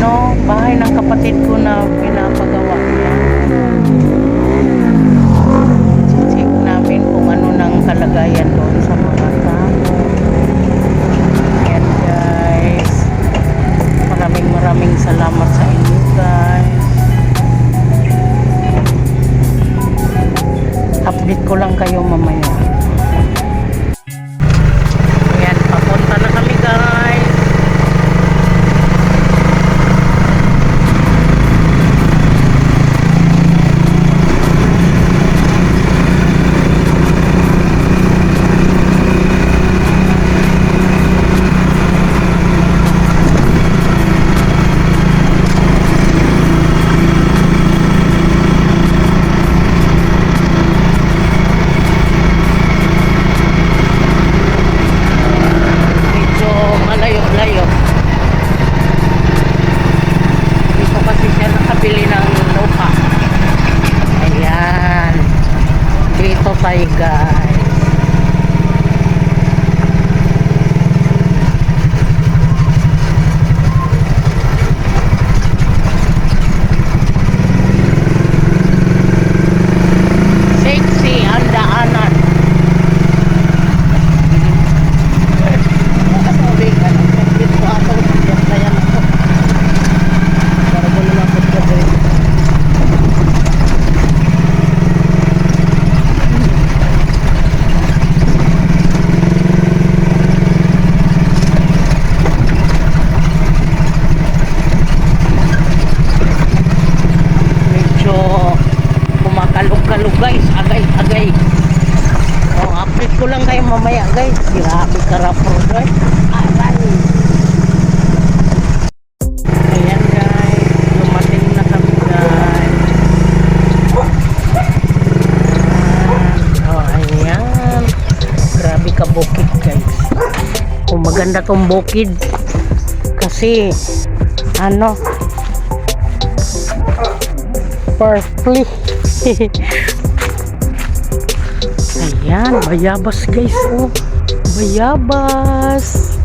ano, bahay ng kapatid ko na pinapagawa niya. Check namin kung ano nang kalagayan doon sa mga tao. Ayan guys. Maraming maraming salamat sa inyo guys. Update ko lang kayo mamaya. Maganda tong bukid. Kasi ano perfectly Ayan, bayabas guys. Oh, bayabas.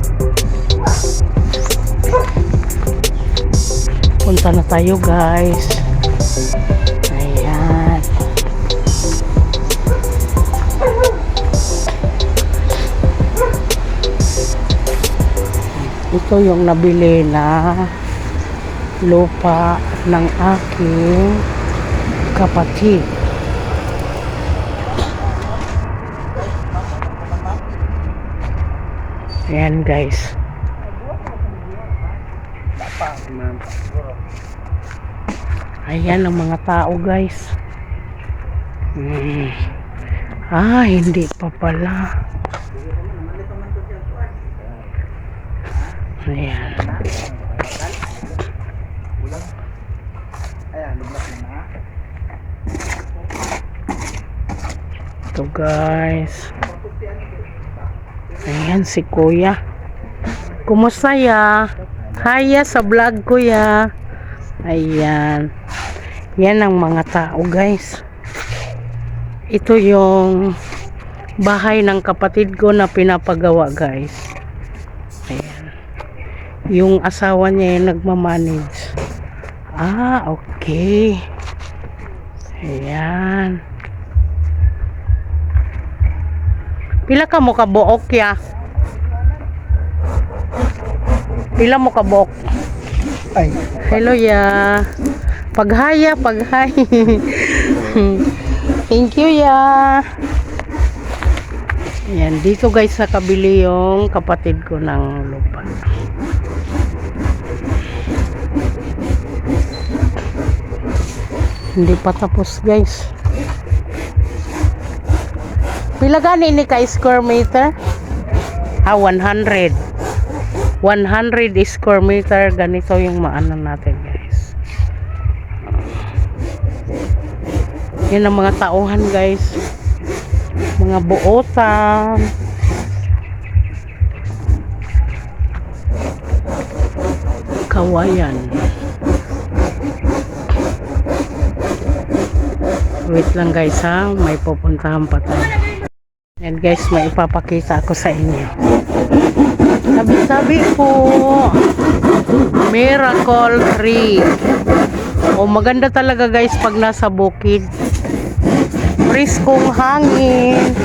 Punta na tayo guys. Ito yung nabili na lupa ng aking kapatid. Ayan guys. Ayan ang mga tao guys. Hmm. Ah, hindi pa pala. Ayan. Ito guys. Ayan si kuya. Kumusta ya? Haya sa vlog ko ya. Ayan. Yan ang mga tao guys. Ito yung bahay ng kapatid ko na pinapagawa guys. Yung asawa niya yung nagmamanage. Ah, okay. Ayan. Pila ka mo ka buok ya? Pila mo ka buok? Ay, Hello ya. Paghaya, paghay. Thank you ya. Yan, dito guys sa kabili yung kapatid ko ng lupa. Hindi pa tapos guys. Pila gani ni ka square meter? Ah, 100. 100 square meter. Ganito yung maano natin guys. Yan ang mga tauhan guys. Mga buotan. Kawayan. Wait lang guys ha. May pupuntahan pa tayo. And guys, may ipapakita ako sa inyo. Sabi-sabi po. Miracle tree. O maganda talaga guys pag nasa bukid. Priskong hangin.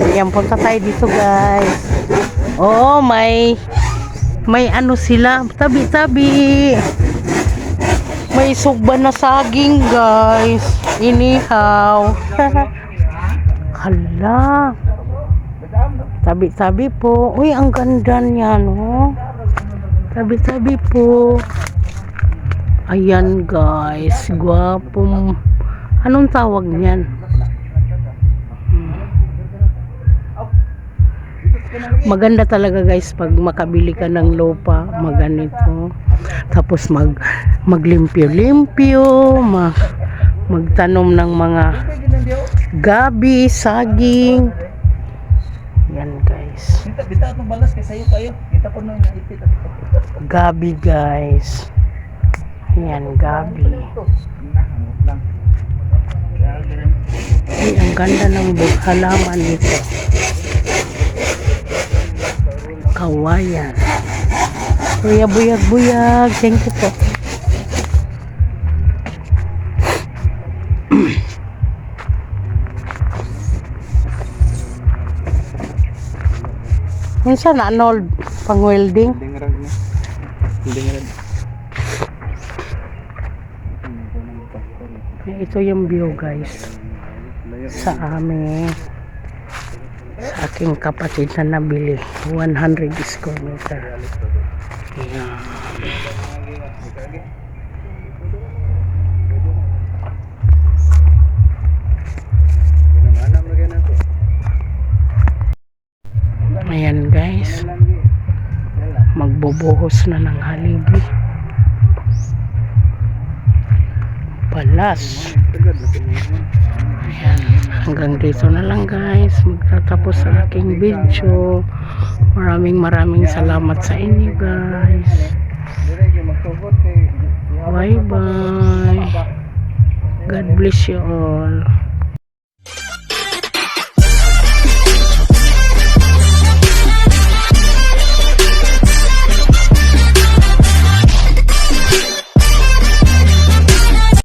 Ayan, punta tayo dito guys. Oo, may may ano sila, tabi-tabi. May sugba na saging guys. Inihaw. Hala. Tabi-tabi po. Uy, ang ganda niya, no? Tabi-tabi po. Ayan, guys. Gwapong... Anong tawag niyan? Maganda talaga guys pag makabili ka ng lupa, maganito. Tapos mag maglimpyo-limpyo, mag, magtanom ng mga gabi, saging. Yan guys. Bita, atong balas kay sayo. Kita ko nung naipit. Gabi guys. Yan, gabi. Ay, ang ganda ng halaman nito. Kawayan. Kuya buyag buyag. Thank you po. Minsan na ano, pang welding. Hindi nga na. Hindi nga Ito yung view guys. Sa amin. Sa aking kapatid na nabili. 100 square meter. Ayan. Ginamana Magbubuhos na ng haligi. Palas. Ayan. Hanggang dito na lang guys. Magtatapos ang aking video. Maraming maraming salamat sa inyo guys. Bye bye. God bless you all.